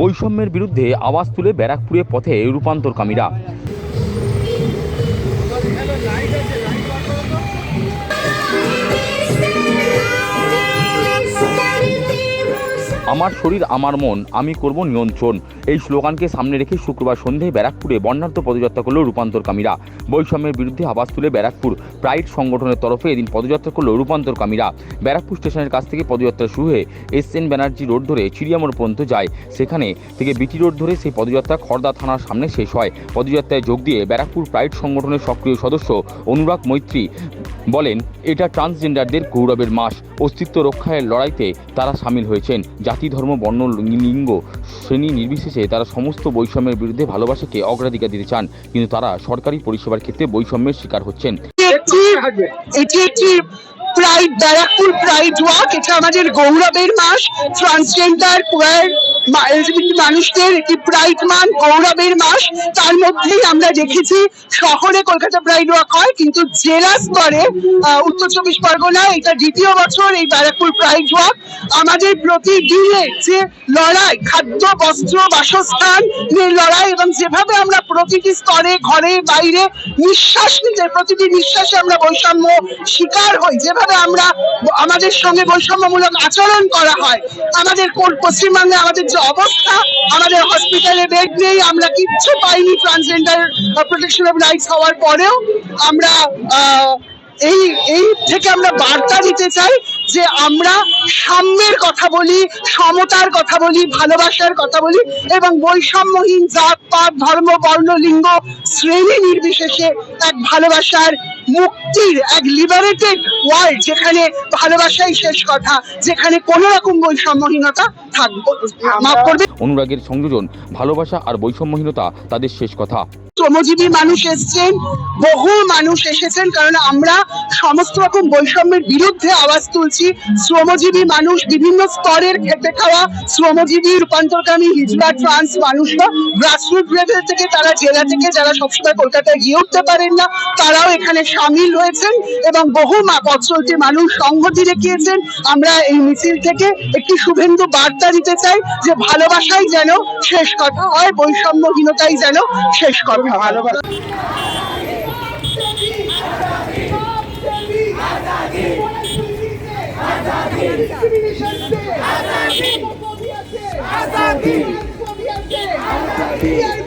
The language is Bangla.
বৈষম্যের বিরুদ্ধে আওয়াজ তুলে ব্যারাকপুরে পথে রূপান্তরকামীরা। আমার শরীর, আমার মন, আমি করব নিয়ন্ত্রণ। এই স্লোগানকে সামনে রেখে শুক্রবার সন্ধ্যায় ব্যারাকপুরে বর্ণাঢ্য পদযাত্রা করল রূপান্তরকামীরা বৈষম্যের বিরুদ্ধে আওয়াজ তুলে ব্যারাকপুর। প্রাইড সংগঠনের তরফে এদিন পদযাত্রা করল রূপান্তরকামীরা ব্যারাকপুর স্টেশনের কাছ থেকে পদযাত্রা শুরু হয়ে এস এন ব্যানার্জি রোড ধরে চিড়িয়ামোড় পর্যন্ত যায়। সেখানে থেকে বিটি রোড ধরে সেই পদযাত্রা খড়দা থানার সামনে শেষ হয়। পদযাত্রায় যোগ দিয়ে ব্যারাকপুর প্রাইড সংগঠনের সক্রিয় সদস্য অনুরাগ মৈত্রী বলেন, এটা ট্রান্সজেন্ডারদের গৌরবের মাস। অস্তিত্ব রক্ষায় লড়াইতে তারা সামিল হয়েছেন। জাতি, ধর্ম, বর্ণ, লিঙ্গ, শ্রেণি নির্বিশেষে তারা সমস্ত বৈষম্যের বিরুদ্ধে ভালোবাসাকে অগ্রাধিকার দিতে চান। কিন্তু তারা সরকারি পরিষেবার ক্ষেত্রে বৈষম্যের শিকার হচ্ছেন। প্রাইড ব্যারাকপুর প্রাইড ওয়াক এটা আমাদের গৌরবের মাস। ট্রান্সজেন্ডার কোয়ার মানুষদের একটি প্রাইড মান গৌরবের মাস, তার মধ্যেই আমরা দেখেছি শহরে কলকাতা প্রাইড ওয়াক হয়, কিন্তু জেলা স্তরে উত্তর চব্বিশ পরগনা, এটা দ্বিতীয় বছর এই ব্যারাকপুর প্রাইড ওয়াক আমাদের প্রতিদিনের যে লড়াই, খাদ্য, বস্ত্র, বাসস্থান লড়াই, এবং যেভাবে আমরা প্রতিটি স্তরে, ঘরে, বাইরে নিঃশ্বাস নিতে, প্রতিটি নিঃশ্বাসে আমরা বৈষম্য শিকার হই, যেভাবে আমরা আমাদের সঙ্গে বৈষম্যমূলক আচরণ করা হয়। আমাদের পশ্চিমবঙ্গে আমাদের অবস্থা, আমাদের হসপিটালে বেড নেই, আমরা কিচ্ছু পাইনি ট্রান্সজেন্ডার প্রোটেকশন অফ রাইটস হওয়ার পরেও। আমরা এই এই থেকে আমরা বার্তা দিতে চাই যে আমরা সাম্যের কথা বলি সমতার কথা বলি ভালোবাসার কথা বলি এবং বৈষম্যহীন জাত পাত ধর্ম বর্ণ লিঙ্গ শ্রেণি নির্বিশেষে এক ভালোবাসার মুক্তির এক লিবারেটেড ওয়ার্ল্ড যেখানে ভালোবাসাই শেষ কথা যেখানে কোনো রকম বৈষম্যহীনতা থাকবে মাফ করবে। অনুরাগের সংযোজন ভালোবাসা আর বৈষম্যহীনতা তাদের শেষ কথা। শ্রমজীবী মানুষ এসেছেন বহু মানুষ এসেছেন কারণ আমরা সমস্ত রকম বৈষম্যের বিরুদ্ধে আওয়াজ তুলছি। শ্রমজীবী মানুষ, বিভিন্ন স্তরের খেটে খাওয়া শ্রমজীবী, রূপান্তরকামী হিজড়া ট্রান্স মানুষরা গ্রাসরুট লেভেল থেকে তারা জেলা থেকে যারা সবসময় কলকাতায় গিয়ে উঠতে পারেন না, তারাও এখানে সামিল হয়েছেন এবং বহু মা পথ চলতি মানুষ সংহতি দেখিয়েছেন। আমরা এই মিছিল থেকে একটি শুভেন্দু বার্তা দিতে চাই যে ভালোবাসাই যেন শেষ কথা হয়, বৈষম্যহীনতাই যেন শেষ কথা হয়। Azadi. Azadi.